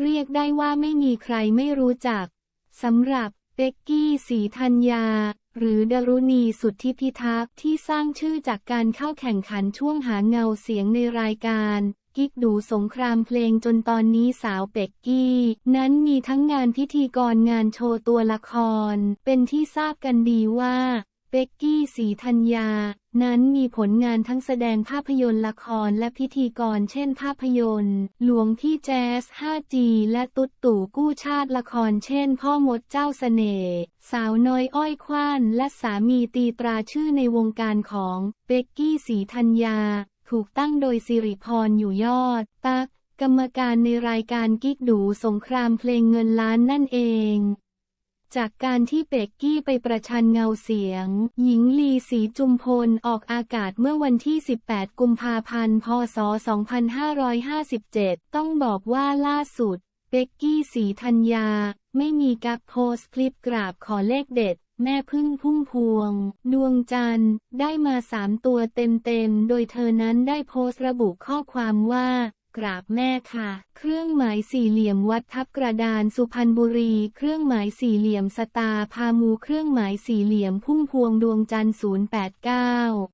เรียกได้ว่าไม่มีใครไม่รู้จักสำหรับเป็กกี้สีธัญญา หรือดารุณีสุทธิพิทักษ์ที่สร้างชื่อจากการเข้าแข่งขันช่วงหาเงาเสียงในรายการกิกดูสงครามเพลงจนตอนนี้สาวเป็กกี้ นั้นมีทั้งงานพิธีกรงานโชว์ตัวละคร เป็นที่ทราบกันดีว่า เป็กกี้สีธัญญา นั้นมีผลงานทั้งแสดงภาพยนตร์ละครและพิธีกรเช่นภาพยนตร์ หลวงพี่แจ๊ส 5G และตุ๊ดตู่กู้ชาติละครเช่น พ่อมดเจ้าเสน่ห์สาวน้อยอ้อยคว้านและสามีตีตราชื่อในวงการของเป็กกี้สีธัญญา ถูกตั้งโดยสิริพรอยู่ยอด ตัก กรรมการในรายการกิ๊กดูสงครามเพลงเงินล้านนั่นเอง จากการที่เป็กกี้ไปประชันเงาเสียง หญิงลีศรีจุมพลออกอากาศเมื่อวันที่ 18 กุมภาพันธ์ พศ 2557 ต้องบอกว่าล่าสุดเป็กกี้สีธัญญา ไม่มีกักโพสคลิปกราบขอเลขเด็ด แม่พึ่งพุ่มพวง ดวงจันทร์ ได้มาสามตัวเต็มๆ โดยเธอนั้นได้โพสต์ระบุข้อความว่า กราบแม่ค่ะ เครื่องหมายสี่เหลี่ยมวัดทับกระดานสุพรรณบุรี เครื่องหมายสี่เหลี่ยมสตาพามู เครื่องหมายสี่เหลี่ยมพุ่มพวงดวงจันทร์089